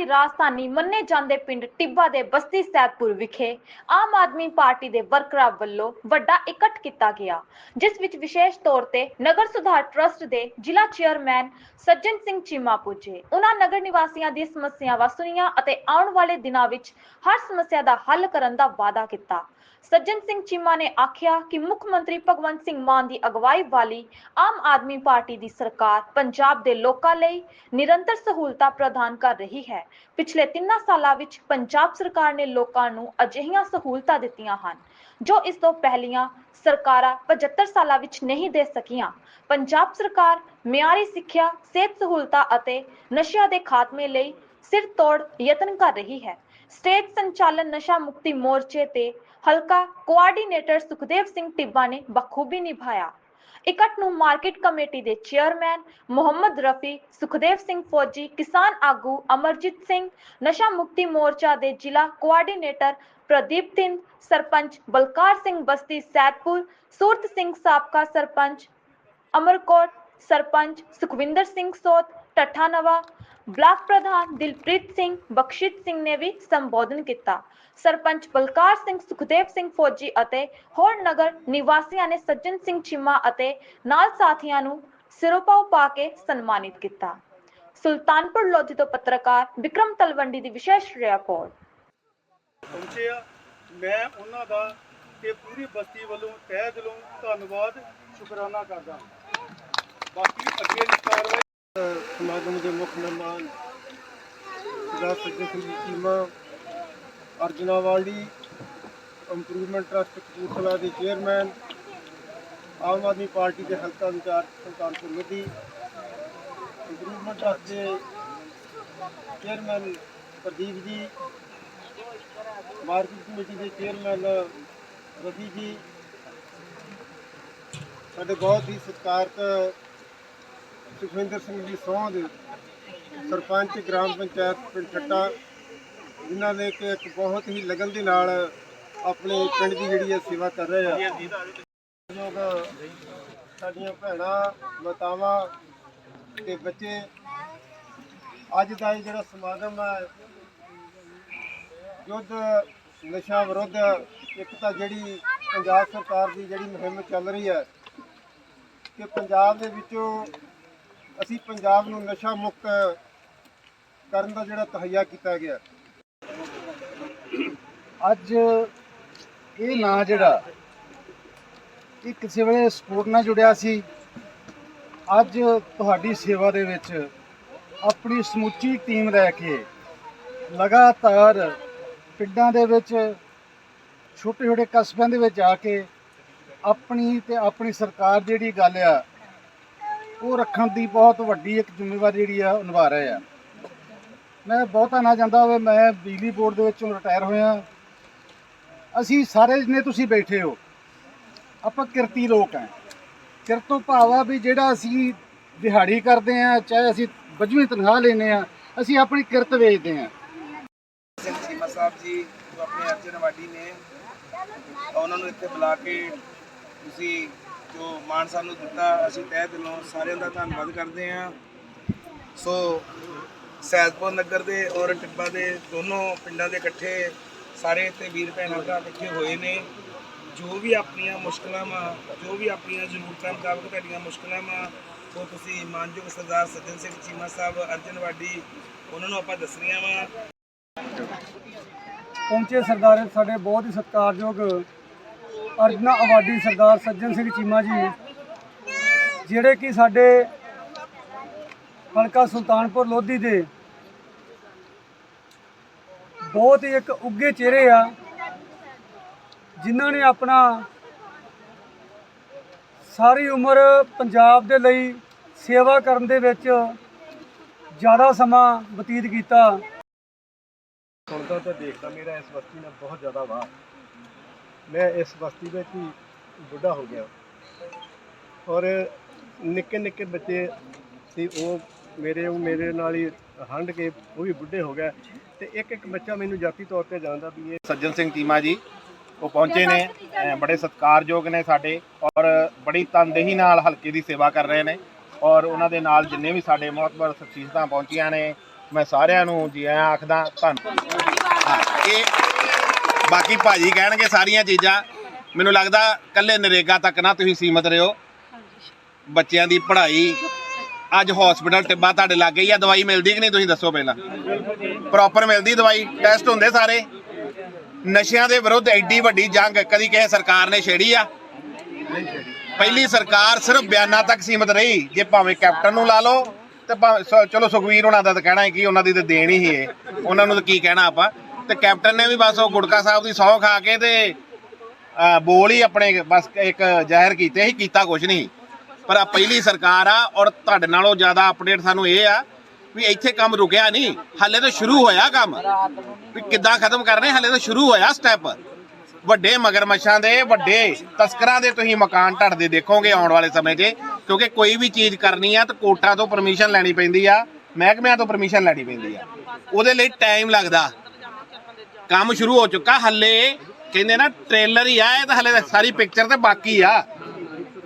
ਦੀ ਰਾਜਧਾਨੀ ਮੰਨੇ ਜਾਂਦੇ ਪਿੰਡ ਟਿੱਬਾ ਦੇ ਬਸਤੀ ਸੈਦਪੁਰ ਵਿਖੇ ਆਮ ਆਦਮੀ ਪਾਰਟੀ ਦੇ ਵਰਕਰਾਂ ਵੱਲੋਂ ਵੱਡਾ ਇਕੱਠ ਕੀਤਾ ਗਿਆ, ਜਿਸ ਵਿੱਚ ਵਿਸ਼ੇਸ਼ ਤੌਰ ਤੇ ਨਗਰ ਸੁਧਾਰ ਟਰਸਟ ਦੇ ਜ਼ਿਲ੍ਹਾ ਚੇਅਰਮੈਨ ਸੱਜਣ ਸਿੰਘ ਚੀਮਾ ਪੁੱਜੇ। ਉਹਨਾਂ ਨਗਰ ਨਿਵਾਸੀਆਂ ਦੀ ਸਮੱਸਿਆਵਾਂ ਸੁਣੀਆਂ ਅਤੇ ਆਉਣ ਵਾਲੇ ਦਿਨਾਂ ਵਿੱਚ ਹਰ ਸਮੱਸਿਆ ਦਾ ਹੱਲ ਕਰਨ ਦਾ ਵਾਅਦਾ ਕੀਤਾ। ਸੱਜਣ ਸਿੰਘ ਚੀਮਾ ਨੇ ਆਖਿਆ ਕਿ ਮੁੱਖ ਮੰਤਰੀ ਭਗਵੰਤ ਸਿੰਘ ਮਾਨ ਦੀ ਅਗਵਾਈ ਵਾਲੀ ਆਮ ਆਦਮੀ ਪਾਰਟੀ ਦੀ ਸਰਕਾਰ ਪੰਜਾਬ ਦੇ ਲੋਕਾਂ ਲਈ ਨਿਰੰਤਰ ਸਹੂਲਤਾਂ ਪ੍ਰਦਾਨ ਕਰ ਰਹੀ ਹੈ। ਪਿਛਲੇ 3 ਸਾਲਾਂ ਵਿੱਚ ਪੰਜਾਬ ਸਰਕਾਰ ਨੇ ਲੋਕਾਂ ਨੂੰ ਅਜਿਹੀਆਂ ਸਹੂਲਤਾਂ ਦਿੱਤੀਆਂ ਹਨ, ਜੋ ਇਸ ਤੋਂ ਪਹਿਲੀਆਂ ਸਰਕਾਰਾਂ 75 ਸਾਲਾਂ ਵਿੱਚ ਨਹੀਂ ਦੇ ਸਕੀਆਂ। ਪੰਜਾਬ ਸਰਕਾਰ ਮਿਆਰੀ ਸਿੱਖਿਆ, ਸਿਹਤ ਸਹੂਲਤਾਂ ਅਤੇ ਨਸ਼ਿਆਂ ਦੇ ਖਾਤਮੇ ਲਈ ਸਿਰ ਤੋੜ ਯਤਨ ਕਰ ਰਹੀ ਹੈ। ਸਟੇਟ ਸੰਚਾਲਨ ਨਸ਼ਾ ਮੁਕਤੀ ਮੋਰਚੇ ਤੇ ਹਲਕਾ ਕੋਆਰਡੀਨੇਟਰ ਸੁਖਦੇਵ ਸਿੰਘ ਟਿੱਬਾ ਨੇ ਬਖੂਬੀ ਨਿਭਾਇਆ। ਇਕੱਠ ਨੂੰ ਮਾਰਕੀਟ ਕਮੇਟੀ ਦੇ ਚੇਅਰਮੈਨ ਮੁਹੰਮਦ ਰਫੀ, ਸੁਖਦੇਵ ਸਿੰਘ ਫੌਜੀ, ਕਿਸਾਨ ਆਗੂ ਅਮਰਜੀਤ ਸਿੰਘ, ਨਸ਼ਾ ਮੁਕਤੀ ਮੋਰਚਾ ਦੇ ਜ਼ਿਲ੍ਹਾ ਕੋਆਰਡੀਨੇਟਰ ਪ੍ਰਦੀਪ ਸਿੰਘ ਸਰਪੰਚ ਬਲਕਾਰ ਸਿੰਘ ਬਸਤੀ ਸੈਦਪੁਰ, ਸੂਰਤ ਸਿੰਘ ਸਾਬਕਾ ਸਰਪੰਚ ਅਮਰਕੋਟ ਸਰਪੰਚ ਸੁਖਵਿੰਦਰ ਸਿੰਘ ਸੋਤ ਟੱਠਾ ਨਵਾ ਬਲਾਕ ਪ੍ਰਧਾਨ ਦਿਲਪ੍ਰੀਤ ਸਿੰਘ, ਬਖਸ਼ਿਤ ਸਿੰਘ ਨੇ ਵੀ ਸੰਬੋਧਨ ਕੀਤਾ। ਸਰਪੰਚ ਬਲਕਾਰ ਸਿੰਘ, ਸੁਖਦੇਵ ਸਿੰਘ ਫੌਜੀ ਅਤੇ ਹੋਰ ਨਗਰ ਨਿਵਾਸੀਆਂ ਨੇ ਸੱਜਣ ਸਿੰਘ ਚੀਮਾ ਅਤੇ ਨਾਲ ਸਾਥੀਆਂ ਨੂੰ ਸਿਰੋਪਾਓ ਪਾ ਕੇ ਸਨਮਾਨਿਤ ਕੀਤਾ। ਸੁਲਤਾਨਪੁਰ ਲੋਧੀ ਤੋਂ ਪੱਤਰਕਾਰ ਵਿਕਰਮ ਤਲਵੰਡੀ ਦੀ ਵਿਸ਼ੇਸ਼ ਰਿਪੋਰਟ। ਪਹੁੰਚੇ ਆ। ਮੈਂ ਉਹਨਾਂ ਦਾ ਤੇ ਪੂਰੀ ਬਸਤੀ ਵੱਲੋਂ ਤਹਿ ਦਿਲੋਂ ਧੰਨਵਾਦ, ਸ਼ੁਕਰਾਨਾ ਕਰਦਾ ਬਾਕੀ ਅੱਗੇ ਦੀ ਕਾਰਵਾਈ ਸਮਾਗਮ ਦੇ ਮੁੱਖ ਮਹਿਮਾਨ ਸਰਦਾਰ ਸੱਜਣ ਸਿੰਘ ਜੀ ਚੀਮਾ ਅਰਜਨਾਵਾਲੀ ਇੰਪਰੂਵਮੈਂਟ ਟਰਸਟ ਕਪੂਰਥਲਾ ਦੇ ਚੇਅਰਮੈਨ ਆਮ ਆਦਮੀ ਪਾਰਟੀ ਦੇ ਹਲਕਾ incharge Sultanpur Lodhi improvement trust ਦੇ chairman Pradeep ji market committee ਦੇ ਚੇਅਰਮੈਨ ਰਵੀ ਜੀ, ਸਾਡੇ ਬਹੁਤ ਹੀ ਸਤਿਕਾਰਤ ਸੁਖਵਿੰਦਰ ਸਿੰਘ ਜੀ ਸੋਹ ਦੇ ਸਰਪੰਚ, ਗ੍ਰਾਮ ਪੰਚਾਇਤ ਪਿੰਡ ਠੱਟਾ। ਜਿਨ੍ਹਾਂ ਨੇ ਕਿ ਇੱਕ ਬਹੁਤ ਹੀ ਲਗਨ ਦੇ ਨਾਲ ਆਪਣੇ ਪਿੰਡ ਦੀ ਜਿਹੜੀ ਹੈ ਸੇਵਾ ਕਰ ਰਹੇ ਆ। ਲੋਕ ਸਾਡੀਆਂ ਭੈਣਾਂ, ਮਾਤਾਵਾਂ ਤੇ ਬੱਚੇ, ਅੱਜ ਦਾ ਇਹ ਜਿਹੜਾ ਸਮਾਗਮ ਹੈ, ਯੁੱਧ ਨਸ਼ਾ ਵਿਰੁੱਧ ਇੱਕ ਤਾਂ ਜਿਹੜੀ ਪੰਜਾਬ ਸਰਕਾਰ ਦੀ ਜਿਹੜੀ ਮੁਹਿੰਮ ਚੱਲ ਰਹੀ ਹੈ ਕਿ ਪੰਜਾਬ ਦੇ ਵਿੱਚੋਂ ਅਸੀਂ ਪੰਜਾਬ ਨੂੰ ਨਸ਼ਾ ਮੁਕਤ ਕਰਨ ਦਾ ਜਿਹੜਾ ਤਹਈਆ ਕੀਤਾ ਗਿਆ। ਅੱਜ ਇਹ ਨਾਂ ਜਿਹੜਾ ਇਹ ਕਿਸੇ ਵੇਲੇ ਸਪੋਰਟ ਨਾਲ ਜੁੜਿਆ ਸੀ। ਅੱਜ ਤੁਹਾਡੀ ਸੇਵਾ ਦੇ ਵਿੱਚ ਆਪਣੀ ਸਮੁੱਚੀ ਟੀਮ ਲੈ ਕੇ ਲਗਾਤਾਰ ਪਿੰਡਾਂ ਦੇ ਵਿੱਚ ਛੋਟੇ ਛੋਟੇ ਕਸਬਿਆਂ ਦੇ ਵਿੱਚ ਆ ਕੇ ਆਪਣੀ ਤੇ ਆਪਣੀ ਸਰਕਾਰ ਜਿਹੜੀ ਗੱਲ ਆ ਉਹ ਰੱਖਣ ਦੀ ਬਹੁਤ ਵੱਡੀ ਇੱਕ ਜ਼ਿੰਮੇਵਾਰੀ ਜਿਹੜੀ ਆ, ਉਹ ਨਿਭਾ ਰਹੇ ਆ। ਮੈਂ ਬਹੁਤਾ ਨਾ ਜਾਂਦਾ ਹੋਵੇ, ਮੈਂ ਬਿਜਲੀ ਬੋਰਡ ਦੇ ਵਿੱਚੋਂ ਰਿਟਾਇਰ ਹੋਇਆ। ਅਸੀਂ ਸਾਰੇ ਜਿੰਨੇ ਤੁਸੀਂ ਬੈਠੇ ਹੋ, ਆਪਾਂ ਕਿਰਤੀ ਲੋਕ ਆ। ਕਿਰਤ ਤੋਂ ਭਾਵ ਆ ਵੀ ਜਿਹੜਾ ਅਸੀਂ ਦਿਹਾੜੀ ਕਰਦੇ ਆ, ਚਾਹੇ ਅਸੀਂ ਵਜਵੀਂ ਤਨਖਾਹ ਲੈਨੇ ਆ, ਅਸੀਂ ਆਪਣੀ ਕਿਰਤ ਵੇਚਦੇ ਆ। ਸਿੰਘ ਚੀਮਾ ਸਾਹਿਬ ਜੀ, ਜੋ ਆਪਣੇ ਅਰਜਨ ਵਾਡੀ ਨੇ, ਉਹਨਾਂ ਨੂੰ ਇੱਥੇ ਬੁਲਾ ਕੇ ਤੁਸੀਂ ਜੋ ਮਾਨ ਸਾਹਿਬ ਨੂੰ ਦਿੱਤਾ, ਅਸੀਂ ਤਹਿ ਦਿਲੋਂ ਸਾਰਿਆਂ ਦਾ ਧੰਨਵਾਦ ਕਰਦੇ ਹਾਂ। ਸੋ, ਸੈਦਪੁਰ ਨਗਰ ਦੇ ਔਰ ਟਿੱਬਾ ਦੇ ਦੋਨੋਂ ਪਿੰਡਾਂ ਦੇ ਇਕੱਠੇ ਸਾਰੇ ਇੱਥੇ ਵੀਰ ਭੈਣਾਂ ਭਰਾ ਇਕੱਠੇ ਹੋਏ ਨੇ। ਜੋ ਵੀ ਆਪਣੀਆਂ ਮੁਸ਼ਕਲਾਂ ਵਾ, ਜੋ ਵੀ ਆਪਣੀਆਂ ਜ਼ਰੂਰਤਾਂ ਮੁਤਾਬਕ ਤੁਹਾਡੀਆਂ ਮੁਸ਼ਕਲਾਂ ਵਾ, ਉਹ ਤੁਸੀਂ ਮਾਨਯੋਗ ਸਰਦਾਰ ਸੱਜਣ ਸਿੰਘ ਚੀਮਾ ਸਾਹਿਬ, ਅਰਜਨ ਵਾਡੀ, ਉਹਨਾਂ ਨੂੰ ਆਪਾਂ ਦੱਸਣੀਆਂ ਵਾ। ਪਹੁੰਚੇ ਸਰਦਾਰ, ਸਾਡੇ ਬਹੁਤ ਹੀ ਸਤਿਕਾਰਯੋਗ ਅਰਜਨਾ ਅਵਾਰਡੀ ਸਰਦਾਰ ਸੱਜਣ ਸਿੰਘ ਚੀਮਾ ਜੀ, ਜਿਹੜੇ ਕਿ ਸਾਡੇ ਹਲਕਾ ਸੁਲਤਾਨਪੁਰ ਲੋਧੀ ਦੇ ਬਹੁਤ ਹੀ ਇੱਕ ਉੱਗੇ ਚਿਹਰੇ ਆ, ਜਿਨ੍ਹਾਂ ਨੇ ਆਪਣਾ ਸਾਰੀ ਉਮਰ ਪੰਜਾਬ ਦੇ ਲਈ ਸੇਵਾ ਕਰਨ ਦੇ ਵਿੱਚ ਜ਼ਿਆਦਾ ਸਮਾਂ ਬਤੀਤ ਕੀਤਾ। ਸੁਣਦਾ ਤੇ ਦੇਖਦਾ ਮੇਰਾ ਇਸ ਬਸਤੀ ਨਾਲ ਬਹੁਤ ਜ਼ਿਆਦਾ ਵਾਹ। ਮੈਂ ਇਸ ਬਸਤੀ ਵਿੱਚ ਹੀ ਬੁੱਢਾ ਹੋ ਗਿਆ। ਔਰ ਨਿੱਕੇ ਨਿੱਕੇ ਬੱਚੇ ਸੀ ਉਹ ਮੇਰੇ ਉਹ ਮੇਰੇ ਨਾਲ ਹੀ ਹੰਡ ਕੇ ਉਹ ਵੀ ਬੁੱਢੇ ਹੋ ਗਏ। ਤੇ ਇੱਕ ਇੱਕ ਬੱਚਾ ਮੈਨੂੰ ਜਾਤੀ ਤੌਰ ਤੇ ਜਾਣਦਾ ਵੀ ਇਹ ਸੱਜਣ ਸਿੰਘ ਚੀਮਾ ਜੀ ਉਹ ਪਹੁੰਚੇ ਨੇ ਬੜੇ ਸਤਿਕਾਰਯੋਗ ਨੇ ਸਾਡੇ ਔਰ ਬੜੀ ਤਨਦੇਹੀ ਨਾਲ ਹਲਕੇ ਦੀ ਸੇਵਾ ਕਰ ਰਹੇ ਨੇ। ਔਰ ਉਹਨਾਂ ਦੇ ਨਾਲ ਜਿੰਨੇ ਵੀ ਸਾਡੇ ਮਹਤਵਰ ਸ਼ਖਸੀਅਤਾਂ ਪਹੁੰਚੀਆਂ ਨੇ ਮੈਂ ਸਾਰਿਆਂ ਨੂੰ ਜੀ ਆਇਆਂ ਆਖਦਾ ਧੰਨਵਾਦ। ਇਹ ਬਾਕੀ ਭਾਜੀ ਕਹਿਣਗੇ ਸਾਰੀਆਂ ਚੀਜ਼ਾਂ। ਮੈਨੂੰ ਲੱਗਦਾ ਕੱਲੇ ਨਰੇਗਾ ਤੱਕ ਨਾ ਤੁਸੀਂ ਸੀਮਤ ਰਹੋ। ਬੱਚਿਆਂ ਦੀ ਪੜ੍ਹਾਈ ਅੱਜ ਹਸਪੀਟਲ ਟਿੱਬਾ ਤੁਹਾਡੇ ਲੱਗ ਗਈ ਆ, ਦਵਾਈ ਮਿਲਦੀ ਕਿ ਨਹੀਂ ਤੁਸੀਂ ਦੱਸੋ ਪਹਿਲਾਂ? ਪ੍ਰੋਪਰ ਮਿਲਦੀ ਦਵਾਈ ਟੈਸਟ ਹੁੰਦੇ ਸਾਰੇ। ਨਸ਼ਿਆਂ ਦੇ ਵਿਰੁੱਧ ਐਡੀ ਵੱਡੀ ਜੰਗ ਕਦੀ ਕਿਸੇ ਸਰਕਾਰ ਨੇ ਛੇੜੀ ਆ? ਪਹਿਲੀ ਸਰਕਾਰ ਸਿਰਫ ਬਿਆਨਾਂ ਤੱਕ ਸੀਮਤ ਰਹੀ, ਜੇ ਭਾਵੇਂ ਕੈਪਟਨ ਨੂੰ ਲਾ ਲਓ ਤੇ ਭਾਵੇਂ ਚਲੋ ਸੁਖਵੀਰ ਉਹਨਾਂ ਦਾ ਤਾਂ ਕਹਿਣਾ ਹੈ ਕਿ ਉਹਨਾਂ ਦੀ ਤਾਂ ਦੇਣ ਹੀ ਹੈ। ਉਹਨਾਂ ਨੂੰ ਤਾਂ ਕੀ ਕਹਿਣਾ ਆਪਾਂ? ਤੇ ਕੈਪਟਨ ਨੇ ਵੀ ਬਸ ਉਹ ਗੁੜਕਾ ਸਾਹਿਬ ਦੀ ਸਹੁੰ ਖਾ ਕੇ ਤੇ ਅਹ, ਬੋਲ ਹੀ ਆਪਣੇ ਬਸ ਇੱਕ ਜ਼ਾਹਿਰ ਕੀਤੇ ਸੀ ਕੀਤਾ ਕੁਝ ਨਹੀਂ। ਪਰ ਆ ਪਹਿਲੀ ਸਰਕਾਰ ਆ ਔਰ ਤੁਹਾਡੇ ਨਾਲੋਂ ਜ਼ਿਆਦਾ ਅਪਡੇਟ ਸਾਨੂੰ ਇਹ ਆ ਵੀ ਇੱਥੇ ਕੰਮ ਰੁਕਿਆ ਨਹੀਂ ਹਾਲੇ ਤਾਂ ਸ਼ੁਰੂ ਹੋਇਆ ਕੰਮ। ਵੀ ਕਿੱਦਾਂ ਖਤਮ ਕਰਨੇ ਹਾਲੇ ਤਾਂ ਸ਼ੁਰੂ ਹੋਇਆ ਸਟੈਪ ਵੱਡੇ ਮਗਰਮੱਛਾਂ ਦੇ ਵੱਡੇ ਤਸਕਰਾਂ ਦੇ ਤੁਸੀਂ ਮਕਾਨ ਢੱਟਦੇ ਦੇਖੋਗੇ ਆਉਣ ਵਾਲੇ ਸਮੇਂ 'ਚ ਕਿਉਂਕਿ ਕੋਈ ਵੀ ਚੀਜ਼ ਕਰਨੀ ਆ ਤਾਂ ਕੋਰਟਾਂ ਤੋਂ ਪਰਮਿਸ਼ਨ ਲੈਣੀ ਪੈਂਦੀ ਆ ਮਹਿਕਮਿਆਂ ਤੋਂ ਪਰਮਿਸ਼ਨ ਲੈਣੀ ਪੈਂਦੀ ਆ। ਉਹਦੇ ਲਈ ਟਾਈਮ ਲੱਗਦਾ। ਕੰਮ ਸ਼ੁਰੂ ਹੋ ਚੁੱਕਾ ਹੱਲੇ। ਕਹਿੰਦੇ ਨਾ ਟ੍ਰੇਲਰ ਹੀ ਆ, ਇਹ ਤਾਂ ਹੱਲੇ ਸਾਰੀ ਪਿਕਚਰ ਤੇ ਬਾਕੀ ਆ।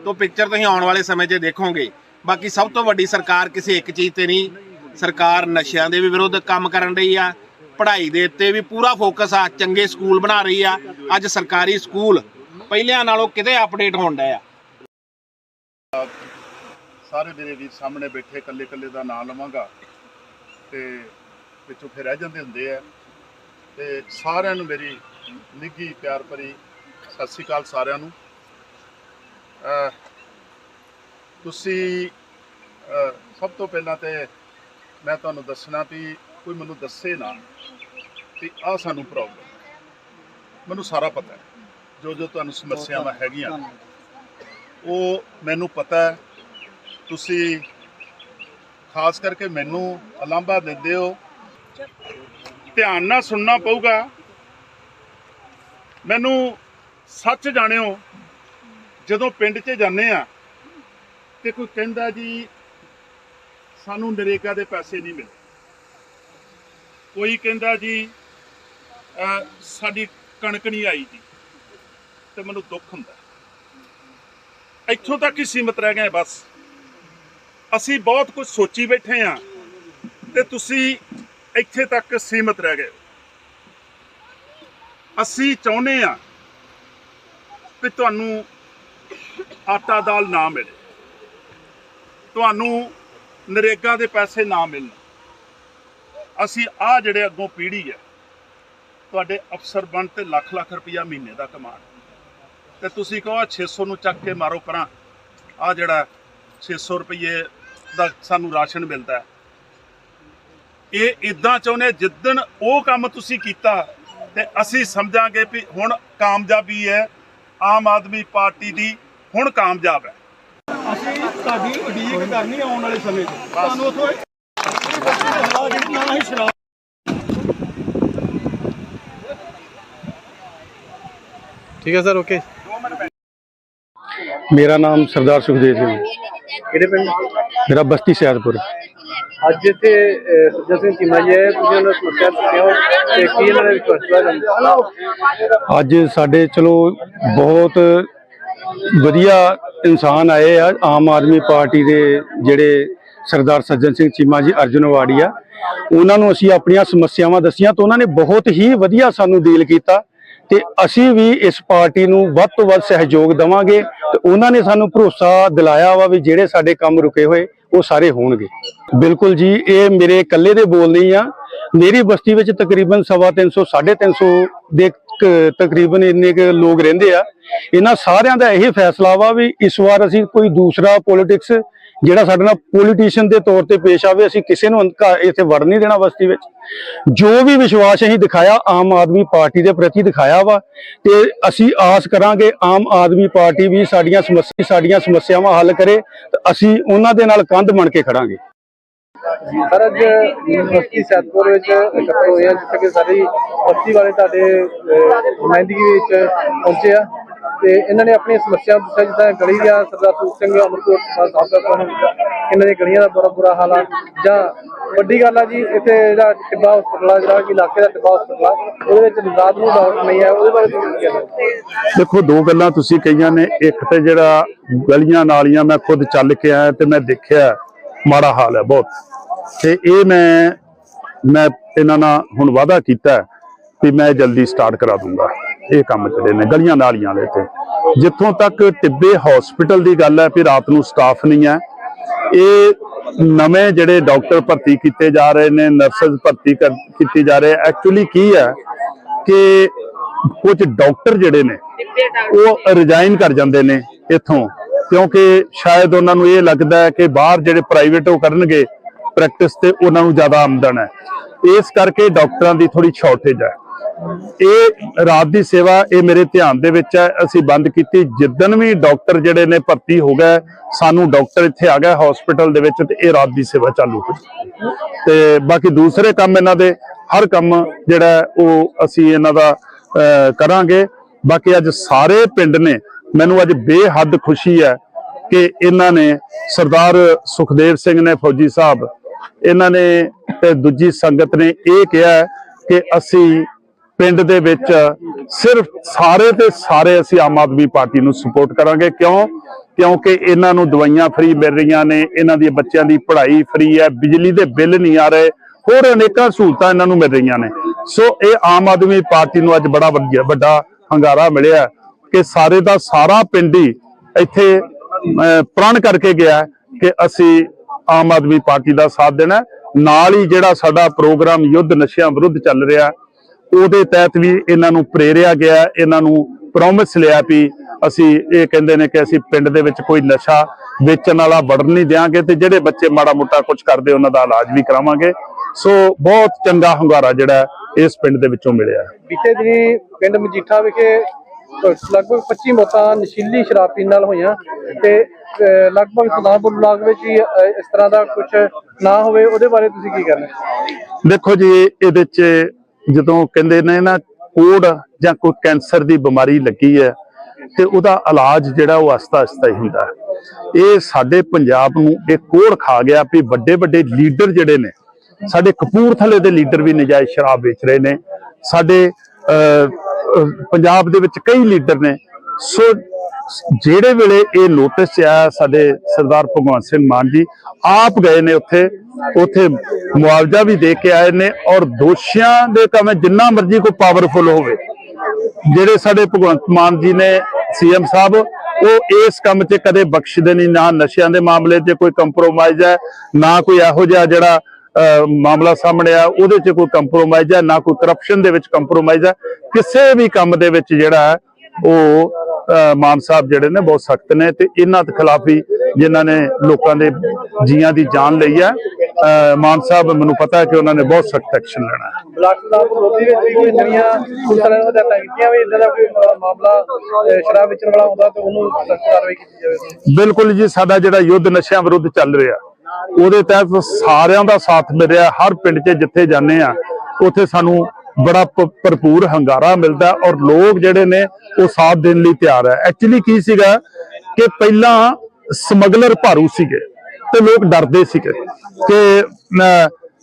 ਤੋਂ ਪਿਕਚਰ ਤੁਸੀਂ ਆਉਣ ਵਾਲੇ ਸਮੇਂ 'ਚ ਦੇਖੋਗੇ। ਬਾਕੀ ਸਭ ਤੋਂ ਵੱਡੀ ਸਰਕਾਰ ਕਿਸੇ ਇੱਕ ਚੀਜ਼ ਤੇ ਨਹੀਂ। ਸਰਕਾਰ ਨਸ਼ਿਆਂ ਦੇ ਵੀ ਵਿਰੁੱਧ ਕੰਮ ਕਰਨ ਰਹੀ ਆ। ਪੜ੍ਹਾਈ ਦੇ ਉੱਤੇ ਵੀ ਪੂਰਾ ਫੋਕਸ ਆ। ਚੰਗੇ ਸਕੂਲ ਬਣਾ ਰਹੀ ਆ। ਅੱਜ ਸਰਕਾਰੀ ਸਕੂਲ ਪਹਿਲਿਆਂ ਨਾਲੋਂ ਕਿਤੇ ਅਪਡੇਟ ਹੋਣ ਡਿਆ ਸਾਰੇ ਮੇਰੇ ਵੀਰ ਸਾਹਮਣੇ ਬੈਠੇ ਕੱਲੇ ਕੱਲੇ ਦਾ ਨਾਮ ਲਵਾਂਗਾ। ਤੇ ਵਿੱਚੋਂ ਫਿਰ ਰਹਿ ਜਾਂਦੇ ਹੁੰਦੇ ਆ। ਤੇ ਸਾਰਿਆਂ ਨੂੰ ਮੇਰੀ ਨਿੱਘੀ ਪਿਆਰ ਭਰੀ ਸਤਿ ਸ੍ਰੀ ਅਕਾਲ ਸਾਰਿਆਂ ਨੂੰ। ਤੁਸੀਂ ਸਭ ਤੋਂ ਪਹਿਲਾਂ ਤੇ ਮੈਂ ਤੁਹਾਨੂੰ ਦੱਸਣਾ ਵੀ ਕੋਈ ਮੈਨੂੰ ਦੱਸੇ ਨਾ ਕਿ ਆ ਸਾਨੂੰ ਪ੍ਰੋਬਲਮ ਮੈਨੂੰ ਸਾਰਾ ਪਤਾ ਹੈ। ਜੋ ਜੋ ਤੁਹਾਨੂੰ ਸਮੱਸਿਆਵਾਂ ਹੈਗੀਆਂ ਉਹ ਮੈਨੂੰ ਪਤਾ ਹੈ। ਤੁਸੀਂ ਖਾਸ ਕਰਕੇ ਮੈਨੂੰ ਅਲਾਂਭਾ ਦਿੰਦੇ ਹੋ। ਧਿਆਨ ਨਾਲ ਸੁਣਨਾ ਪਊਗਾ। ਮੈਨੂੰ ਸੱਚ ਜਾਣਿਓ, ਜਦੋਂ ਪਿੰਡ 'ਚ ਜਾਂਦੇ ਆ, ਤੇ ਕੋਈ ਕਹਿੰਦਾ ਜੀ, ਸਾਨੂੰ ਨਰੇਗਾ ਦੇ ਪੈਸੇ ਨਹੀਂ ਮਿਲੇ। ਕੋਈ ਕਹਿੰਦਾ ਜੀ ਸਾਡੀ ਕਣਕ ਨਹੀਂ ਆਈ ਜੀ। ਤੇ ਮੈਨੂੰ ਦੁੱਖ ਹੁੰਦਾ ਇੱਥੋਂ ਤੱਕ ਹੀ ਸੀਮਤ ਰਹਿ ਗਏ ਬਸ। ਅਸੀਂ ਬਹੁਤ ਕੁਝ ਸੋਚੀ ਬੈਠੇ ਆ, ਤੇ ਤੁਸੀਂ ਇੱਥੇ ਤੱਕ ਸੀਮਤ ਰਹਿ ਗਏ। ਅਸੀਂ ਚਾਹੁੰਦੇ ਆ ਕਿ ਤੁਹਾਨੂੰ ਆਟਾ ਦਾਲ ਨਾ ਮਿਲੇ। ਤੁਹਾਨੂੰ ਨਰੇਗਾ ਦੇ ਪੈਸੇ ਨਾ ਮਿਲਣ। ਅਸੀਂ ਆ ਜਿਹੜੇ ਅੱਗੋਂ ਪੀੜ੍ਹੀ ਹੈ, ਤੁਹਾਡੇ ਅਫਸਰ ਬਣ ਤੇ ਲੱਖ ਲੱਖ ਰੁਪਇਆ ਮਹੀਨੇ ਦਾ ਕਮਾਣ ਤੇ ਤੁਸੀਂ ਕਹੋ ਆਹ 600 ਨੂੰ ਚੱਕ ਕੇ ਮਾਰੋ ਪਰਾਂ। ਆ ਜਿਹੜਾ 600 ਰੁਪਏ ਦਾ ਸਾਨੂੰ ਰਾਸ਼ਨ ਮਿਲਦਾ ਹੈ। ਇਹ ਇਦਾਂ ਚਾਹੁੰਦੇ ਜਿੱਦਣ ਉਹ ਕੰਮ ਤੁਸੀਂ ਕੀਤਾ ਤੇ ਅਸੀਂ ਸਮਝਾਂਗੇ ਵੀ ਹੁਣ ਕਾਮਯਾਬੀ ਹੈ ਆਮ ਆਦਮੀ ਪਾਰਟੀ ਦੀ ਹੁਣ ਕਾਮਯਾਬ ਹੈ। ਅਸੀਂ ਤੁਹਾਡੀ ਉਡੀਕ ਕਰਨੀ ਆਉਣ ਵਾਲੇ ਸਮੇਂ 'ਚ। ਤੁਹਾਨੂੰ ਉਥੋਂ ਜਿਹੜੀ ਨਾ ਹੀ ਸ਼ਰਾਬ ਠੀਕ ਹੈ ਸਰ ਓਕੇ ਮੇਰਾ ਨਾਮ ਸਰਦਾਰ ਸੁਖਦੇਵ ਸਿੰਘ। ਕਿਹੜੇ ਪਿੰਡ? ਮੇਰਾ ਬਸਤੀ ਸਿਆਦਪੁਰ ਅੱਜ ਇੱਥੇ ਅਹ, ਸੱਜਣ ਸਿੰਘ ਚੀਮਾ ਜੀ ਆਏ ਤੁਸੀਂ ਉਹਨਾਂ ਸਮੱਸਿਆ ਦੱਸਿਆ ਤੇ ਕੀ ਇਹਨਾਂ ਦੇ ਵਿਸ਼ਵਾਸ ਅੱਜ ਸਾਡੇ ਚਲੋ ਬਹੁਤ ਵਧੀਆ ਇਨਸਾਨ ਆਏ ਆ ਆਮ ਆਦਮੀ ਪਾਰਟੀ ਦੇ ਜਿਹੜੇ ਸਰਦਾਰ ਸੱਜਣ ਸਿੰਘ ਚੀਮਾ ਜੀ ਅਰਜੁਨ ਵਾੜੀਆ ਉਹਨਾਂ ਨੂੰ ਅਸੀਂ ਆਪਣੀਆਂ ਸਮੱਸਿਆਵਾਂ ਦੱਸੀਆਂ ਤਾਂ ਉਹਨਾਂ ਨੇ ਬਹੁਤ ਹੀ ਵਧੀਆ ਸਾਨੂੰ ਡੀਲ ਕੀਤਾ ਤੇ ਅਸੀਂ ਵੀ ਇਸ ਪਾਰਟੀ ਨੂੰ ਵੱਧ ਤੋਂ ਵੱਧ ਸਹਿਯੋਗ ਦੇਵਾਂਗੇ ਤੇ ਉਹਨਾਂ ਨੇ ਸਾਨੂੰ ਭਰੋਸਾ ਦਿਲਾਇਆ ਵਾ ਵੀ ਜਿਹੜੇ ਸਾਡੇ ਕੰਮ ਰੁਕੇ ਹੋਏ ਉਹ ਸਾਰੇ ਹੋਣਗੇ। ਬਿਲਕੁਲ ਜੀ ਇਹ ਮੇਰੇ ਇਕੱਲੇ ਦੇ ਬੋਲ ਨਹੀਂ ਆ। ਮੇਰੀ ਬਸਤੀ ਵਿੱਚ ਤਕਰੀਬਨ ਸਵਾ ਤਿੰਨ ਸੌ, ਸਾਢੇ ਤਿੰਨ ਸੌ ਦੇ ਤਕਰੀਬਨ ਇੰਨੇ ਕੁ ਲੋਕ ਰਹਿੰਦੇ ਆ। ਇਹਨਾਂ ਸਾਰਿਆਂ ਦਾ ਇਹ ਫੈਸਲਾ ਵਾ ਵੀ ਇਸ ਵਾਰ ਅਸੀਂ ਕੋਈ ਦੂਸਰਾ ਪੋਲਿਟਿਕਸ ਜਿਹੜਾ ਸਾਡੇ ਨਾਲ ਪੋਲੀਟੀਸ਼ੀਅਨ ਦੇ ਤੌਰ ਤੇ ਪੇਸ਼ ਆਵੇ, ਅਸੀਂ ਕਿਸੇ ਨੂੰ ਇੱਥੇ ਵੜ ਨਹੀਂ ਦੇਣਾ ਬਸਤੀ ਵਿੱਚ। ਜੋ ਵੀ ਵਿਸ਼ਵਾਸ ਅਸੀਂ ਦਿਖਾਇਆ, ਆਮ ਆਦਮੀ ਪਾਰਟੀ ਦੇ ਪ੍ਰਤੀ ਦਿਖਾਇਆ ਵਾ, ਤੇ ਅਸੀਂ ਆਸ ਕਰਾਂਗੇ ਆਮ ਆਦਮੀ ਪਾਰਟੀ ਵੀ ਸਾਡੀਆਂ ਸਮੱਸਿਆ ਸਾਡੀਆਂ ਸਮੱਸਿਆਵਾਂ ਹੱਲ ਕਰੇ, ਤੇ ਅਸੀਂ ਉਹਨਾਂ ਦੇ ਨਾਲ ਕੰਧ ਬਣ ਕੇ ਖੜਾਂਗੇ। ਸਰ, ਅੱਜ ਯੂਨੀਵਰਸਿਟੀ ਸੈਦਪੁਰ ਵਿੱਚ ਇਕੱਠੇ ਹੋਏ ਆ, ਜਿੱਥੇ ਕਿ ਸਾਰੀ ਬਸਤੀ ਵਾਲੇ ਤੁਹਾਡੇ ਨੁਮਾਇੰਦਗੀ ਵਿੱਚ ਪਹੁੰਚੇ ਆ। ਤੇ ਇਹਨਾਂ ਨੇ ਆਪਣੀ ਸਮੱਸਿਆ ਦੱਸਿਆ, ਜਿੱਦਾਂ ਗਲੀ ਦਾ ਸਰਦਾਰ ਸੂਖ ਸਿੰਘ ਅਮਰਕੋਟ ਸਾਹਿਬ ਦਾ ਕੋਣ ਇਹਨਾਂ ਦੀ ਗਲੀਆਂ ਦਾ ਬੜਾ ਬੁਰਾ ਹਾਲ ਆ। ਜਾਂ ਵੱਡੀ ਗੱਲ ਆ ਜੀ, ਇੱਥੇ ਜਿਹੜਾ ਟਿੱਬਾ ਹਸਪਤਾਲ ਆ, ਜਿਹੜਾ ਕਿ ਇਲਾਕੇ ਦਾ ਟਿੱਬਾ ਹਸਪਤਾਲ ਆ, ਉਹਦੇ ਵਿੱਚ ਰਾਤ ਨੂੰ ਡਾਕਟਰ ਨਹੀਂ ਆ ਉਹਦੇ ਬਾਰੇ ਤੁਸੀਂ ਕੀ ਕਹਿੰਦੇ ਦੇਖੋ, ਦੋ ਗੱਲਾਂ ਤੁਸੀਂ ਕਹੀਆਂ ਨੇ। ਇੱਕ ਤੇ ਜਿਹੜਾ ਗਲੀਆਂ ਨਾਲੀਆਂ ਮੈਂ ਖੁਦ ਚੱਲ ਕੇ ਆਇਆ ਤੇ ਮੈਂ ਦੇਖਿਆ ਮਾੜਾ ਹਾਲ ਹੈ ਬਹੁਤ। ਤੇ ਇਹ ਮੈਂ ਮੈਂ ਇਹਨਾਂ ਨਾਲ ਹੁਣ ਵਾਅਦਾ ਕੀਤਾ ਵੀ ਮੈਂ ਜਲਦੀ ਸਟਾਰਟ ਕਰਾ ਦੂੰਗਾ। ਇਹ ਕੰਮ ਜਿਹੜੇ ਨੇ, ਗਲੀਆਂ ਨਾਲੀਆਂ ਦੇ ਤੇ ਜਿੱਥੋਂ ਤੱਕ ਟਿੱਬੇ ਹਸਪੀਟਲ ਦੀ ਗੱਲ ਹੈ, ਵੀ ਰਾਤ ਨੂੰ ਸਟਾਫ ਨਹੀਂ ਹੈ। ਇਹ ਨਵੇਂ ਜਿਹੜੇ ਡਾਕਟਰ ਭਰਤੀ ਕੀਤੇ ਜਾ ਰਹੇ ਨੇ ਨਰਸਸ ਭਰਤੀ ਕਰ- ਕੀਤੀ ਜਾ ਰਹੇ। ਐਕਚੁਅਲੀ ਕੀ ਹੈ ਕਿ ਕੁਝ ਡਾਕਟਰ ਜਿਹੜੇ ਨੇ, ਉਹ ਰਿਜ਼ਾਈਨ ਕਰ ਜਾਂਦੇ ਨੇ ਇੱਥੋਂ। ਕਿਉਂਕਿ ਸ਼ਾਇਦ ਉਹਨਾਂ ਨੂੰ ਇਹ ਲੱਗਦਾ ਹੈ ਕਿ ਬਾਹਰ ਜਿਹੜੇ ਪ੍ਰਾਈਵੇਟ ਉਹ ਕਰਨਗੇ ਪ੍ਰੈਕਟਿਸ ਤੇ ਉਹਨਾਂ ਨੂੰ ਜ਼ਿਆਦਾ ਆਮਦਨ ਹੈ। ਇਸ ਕਰਕੇ ਡਾਕਟਰਾਂ ਦੀ ਥੋੜੀ ਸ਼ਾਰਟੇਜ ਹੈ। ਇਹ ਰਾਤ ਦੀ ਸੇਵਾ ਇਹ ਮੇਰੇ ਧਿਆਨ ਦੇ ਵਿੱਚ ਹੈ। ਅਸੀਂ ਬੰਦ ਕੀਤੀ। ਜਿੱਦਨ ਵੀ ਡਾਕਟਰ ਜਿਹੜੇ ਨੇ ਭਰਤੀ ਹੋ ਗਏ, ਸਾਨੂੰ ਡਾਕਟਰ ਇੱਥੇ ਆ ਗਿਆ ਹਸਪੀਟਲ ਦੇ ਵਿੱਚ ਤੇ ਇਹ ਰਾਤ ਦੀ ਸੇਵਾ ਚਾਲੂ ਹੋਈ। ਗਈ ਤੇ ਬਾਕੀ ਦੂਸਰੇ ਕੰਮ ਇਹਨਾਂ ਦੇ, ਹਰ ਕੰਮ ਜਿਹੜਾ ਉਹ ਅਸੀਂ ਇਹਨਾਂ ਦਾ ਕਰਾਂਗੇ। ਬਾਕੀ ਅੱਜ ਸਾਰੇ ਪਿੰਡ ਨੇ, ਮੈਨੂੰ ਅੱਜ ਬੇਹੱਦ ਖੁਸ਼ੀ ਹੈ ਕਿ ਇਹਨਾਂ ਨੇ ਸਰਦਾਰ ਸੁਖਦੇਵ ਸਿੰਘ ਨੇ, ਫੌਜੀ ਸਾਹਿਬ, ਇਹਨਾਂ ਨੇ ਤੇ ਦੂਜੀ ਸੰਗਤ ਨੇ ਇਹ ਕਿਹਾ ਕਿ ਅਸੀਂ ਪਿੰਡ ਦੇ ਵਿੱਚ ਸਿਰਫ ਸਾਰੇ ਤੇ ਸਾਰੇ ਅਸੀਂ ਆਮ ਆਦਮੀ ਪਾਰਟੀ ਨੂੰ ਸਪੋਰਟ ਕਰਾਂਗੇ। ਕਿਉਂ? ਕਿਉਂਕਿ ਇਹਨਾਂ ਨੂੰ ਦਵਾਈਆਂ ਫ੍ਰੀ ਮਿਲ ਰਹੀਆਂ ਨੇ, ਇਹਨਾਂ ਦੀ ਬੱਚਿਆਂ ਦੀ ਪੜ੍ਹਾਈ ਫ੍ਰੀ ਹੈ, ਬਿਜਲੀ ਦੇ ਬਿੱਲ ਨਹੀਂ ਆ ਰਹੇ, ਹੋਰ ਅਨੇਕਾਂ ਸਹੂਲਤਾਂ ਇਹਨਾਂ ਨੂੰ ਮਿਲ ਰਹੀਆਂ ਨੇ। ਸੋ ਇਹ ਆਮ ਆਦਮੀ ਪਾਰਟੀ ਨੂੰ ਅੱਜ ਬੜਾ ਵਧੀਆ ਵੱਡਾ ਹੰਗਾਰਾ ਮਿਲਿਆ ਕਿ ਸਾਰੇ ਦਾ ਸਾਰਾ ਪਿੰਡ ਹੀ ਇੱਥੇ ਪ੍ਰਣ ਕਰਕੇ ਗਿਆ ਕਿ ਅਸੀਂ ਆਮ ਆਦਮੀ ਪਾਰਟੀ ਦਾ ਸਾਥ ਦੇਣਾ ਨਾਲ ਹੀ ਜਿਹੜਾ ਸਾਡਾ ਪ੍ਰੋਗਰਾਮ ਯੁੱਧ ਨਸ਼ਿਆਂ ਵਿਰੁੱਧ ਚੱਲ ਰਿਹਾ ਉਹਦੇ ਤਹਿਤ ਵੀ ਇਹਨਾਂ ਨੂੰ ਪ੍ਰੇਰਿਆ ਗਿਆ ਇਹਨਾਂ ਨੂੰ ਪ੍ਰੋਮਿਸ ਲਿਆ ਵੀ ਅਸੀਂ ਇਹ ਕਹਿੰਦੇ ਨੇ ਕਿ ਅਸੀਂ ਪਿੰਡ ਦੇ ਵਿੱਚ ਕੋਈ ਨਸ਼ਾ ਵੇਚਣ ਵਾਲਾ ਵੜਨ ਨਹੀਂ ਦਿਆਂਗੇ ਤੇ ਜਿਹੜੇ ਬੱਚੇ ਮਾੜਾ ਮੋਟਾ ਕੁਝ ਕਰਦੇ ਉਹਨਾਂ ਦਾ ਇਲਾਜ ਵੀ ਕਰਾਵਾਂਗੇ ਸੋ ਬਹੁਤ ਚੰਗਾ ਹੰਗਾਰਾ ਜਿਹੜਾ ਇਸ ਪਿੰਡ ਦੇ ਵਿੱਚੋਂ ਮਿਲਿਆ। ਬੀਤੇ ਦਿਨੀ ਪਿੰਡ ਮਜੀਠਾ ਵਿਖੇ ਲਗਭਗ 25 ਮੌਤਾਂ ਨਸ਼ੀਲੀ ਸ਼ਰਾਬ ਪੀਣ ਨਾਲ ਹੋਈਆਂ ਤੇ ਲਗਭਗ ਸੁਲਤਾਨਪੁਰ ਬਲਾਕ ਵਿੱਚ ਹੀ ਇਸ ਤਰ੍ਹਾਂ ਦਾ ਕੁਝ ਨਾ ਹੋਵੇ ਉਹਦੇ ਬਾਰੇ ਤੁਸੀਂ ਕੀ ਕਹਿਣਾ ਦੇਖੋ ਜੀ ਇਹਦੇ ਚ ਜਦੋਂ ਕਹਿੰਦੇ ਨੇ ਨਾ ਕੋੜ ਜਾਂ ਕੋਈ ਕੈਂਸਰ ਦੀ ਬਿਮਾਰੀ ਲੱਗੀ ਹੈ ਤੇ ਉਹਦਾ ਇਲਾਜ ਜਿਹੜਾ ਉਹ ਆਸਤਾ ਆਸਤਾ ਹੀ ਹੁੰਦਾ ਇਹ ਸਾਡੇ ਪੰਜਾਬ ਨੂੰ ਇਹ ਕੋੜ ਖਾ ਗਿਆ ਵੀ ਵੱਡੇ ਵੱਡੇ ਲੀਡਰ ਜਿਹੜੇ ਨੇ, ਸਾਡੇ ਕਪੂਰਥਲੇ ਦੇ ਲੀਡਰ ਵੀ ਨਜਾਇਜ਼ ਸ਼ਰਾਬ ਵੇਚ ਰਹੇ ਨੇ, ਸਾਡੇ ਪੰਜਾਬ ਦੇ ਵਿੱਚ ਕਈ ਲੀਡਰ ਨੇ, ਸੋ ਜਿਹੜੇ ਵੇਲੇ ਇਹ ਨੋਟਿਸ ਆਇਆ ਸਾਡੇ ਸਰਦਾਰ ਭਗਵੰਤ ਸਿੰਘ ਮਾਨ ਜੀ ਆਪ ਗਏ ਨੇ ਉੱਥੇ ਉੱਥੇ ਮੁਆਵਜ਼ਾ ਵੀ ਦੇ ਕੇ ਆਏ ਨੇ ਔਰ ਦੋਸ਼ੀਆਂ ਦੇ ਕਵੇਂ ਜਿੰਨਾ ਮਰਜ਼ੀ ਕੋਈ ਪਾਵਰਫੁਲ ਹੋਵੇ ਜਿਹੜੇ ਸਾਡੇ ਭਗਵੰਤ ਮਾਨ ਜੀ ਨੇ ਸੀਐਮ ਸਾਹਿਬ ਉਹ ਇਸ ਕੰਮ 'ਚ ਕਦੇ ਬਖਸ਼ਦੇ ਨਹੀਂ ਨਾ ਨਸ਼ਿਆਂ ਦੇ ਮਾਮਲੇ 'ਚ ਕੋਈ ਕੰਪਰੋਮਾਈਜ਼ ਹੈ ਨਾ ਕੋਈ ਇਹੋ ਜਿਹਾ ਜਿਹੜਾ ਅਹ, ਮਾਮਲਾ ਸਾਹਮਣੇ ਆ ਉਹਦੇ 'ਚ ਕੋਈ ਕੰਪਰੋਮਾਈਜ਼ ਹੈ ਨਾ ਕੋਈ ਕਰਪਸ਼ਨ ਦੇ ਵਿੱਚ ਕੰਪਰੋਮਾਈਜ਼ ਹੈ ਕਿਸੇ ਵੀ ਕੰਮ ਦੇ ਵਿੱਚ ਜਿਹੜਾ ਉਹ ਮਾਨ ਸਾਹਿਬ ਜਿਹੜੇ ਨੇ ਬਹੁਤ ਸਖਤ ਨੇ ਤੇ ਇਹਨਾਂ ਦੇ ਖਿਲਾਫ ਹੀ ਜਿਨ੍ਹਾਂ ਨੇ ਲੋਕਾਂ ਦੇ ਜੀਆਂ ਦੀ ਜਾਨ ਲਈ ਹੈ। ਮਾਨ ਸਾਹਿਬ ਮੈਨੂੰ ਪਤਾ ਹੈ ਕਿ ਉਹਨਾਂ ਨੇ ਬਹੁਤ ਸਖਤ ਐਕਸ਼ਨ ਲੈਣਾ ਹੈ। ਬਲਾਕ ਸੁਲਤਾਨਪੁਰ ਲੋਧੀ ਵਿੱਚ ਵੀ ਕੋਈ ਨਵੀਆਂ ਪੁਲਿਸ ਵਾਲਿਆਂ ਨੂੰ ਹਦਾਇਤਾਂ ਕੀਤੀਆਂ ਵੀ ਇਦਾਂ ਦਾ ਕੋਈ ਅਹ, ਮਾਮਲਾ ਅਹ, ਸ਼ਰਾਬ ਵੇਚਣ ਵਾਲਾ ਹੁੰਦਾ ਤੇ ਉਹਨੂੰ ਸਖਤ ਕਾਰਵਾਈ ਕੀਤੀ ਜਾਵੇ। ਬਿਲਕੁਲ ਜੀ ਸਾਡਾ ਜਿਹੜਾ ਯੁੱਧ ਨਸ਼ਿਆਂ ਵਿਰੁੱਧ ਚੱਲ ਰਿਹਾ ਉਹਦੇ ਤਹਿਤ ਸਾਰਿਆਂ ਦਾ ਸਾਥ ਮਿਲ ਰਿਹਾ ਹਰ ਪਿੰਡ 'ਚ ਜਿੱਥੇ ਜਾਂਦੇ ਆ ਉੱਥੇ ਸਾਨੂੰ ਬੜਾ ਭਰਪੂਰ ਹੰਗਾਰਾ ਮਿਲਦਾ ਔਰ ਲੋਕ ਜਿਹੜੇ ਨੇ ਉਹ ਸਾਥ ਦੇਣ ਲਈ ਤਿਆਰ ਹੈ। ਐਕਚੁਅਲੀ ਕੀ ਸੀਗਾ ਕਿ ਪਹਿਲਾਂ ਸਮਗਲਰ ਭਾਰੂ ਸੀਗੇ ਤੇ ਲੋਕ ਡਰਦੇ ਸੀਗੇ ਕਿ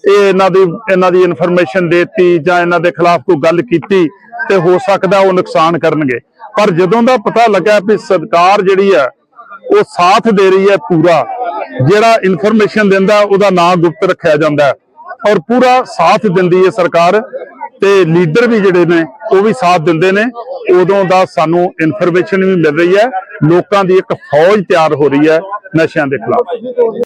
ਇਹ ਇਹਨਾਂ ਦੀ ਇਹਨਾਂ ਦੀ ਇਨਫੋਰਮੇਸ਼ਨ ਦੇਤੀ ਜਾਂ ਇਹਨਾਂ ਦੇ ਖਿਲਾਫ ਕੋਈ ਗੱਲ ਕੀਤੀ ਤੇ ਹੋ ਸਕਦਾ ਉਹ ਨੁਕਸਾਨ ਕਰਨਗੇ। ਪਰ ਜਦੋਂ ਦਾ ਪਤਾ ਲੱਗਾ ਵੀ ਸਰਕਾਰ ਜਿਹੜੀ ਹੈ, ਉਹ ਸਾਥ ਦੇ ਰਹੀ ਹੈ ਪੂਰਾ, ਜਿਹੜਾ ਇਨਫੋਰਮੇਸ਼ਨ ਦਿੰਦਾ ਉਹਦਾ ਨਾਂ ਗੁਪਤ ਰੱਖਿਆ ਜਾਂਦਾ ਔਰ ਪੂਰਾ ਸਾਥ ਦਿੰਦੀ ਹੈ ਸਰਕਾਰ ਤੇ ਲੀਡਰ ਵੀ ਜਿਹੜੇ ਨੇ, ਉਹ ਵੀ ਸਾਥ ਦਿੰਦੇ ਨੇ। ਉਦੋਂ ਦਾ ਸਾਨੂੰ ਇਨਫੋਰਮੇਸ਼ਨ ਵੀ ਮਿਲ ਰਹੀ ਹੈ। ਲੋਕਾਂ ਦੀ ਇੱਕ ਫੌਜ ਤਿਆਰ ਹੋ ਰਹੀ ਹੈ ਨਸ਼ਿਆਂ ਦੇ ਖਿਲਾਫ।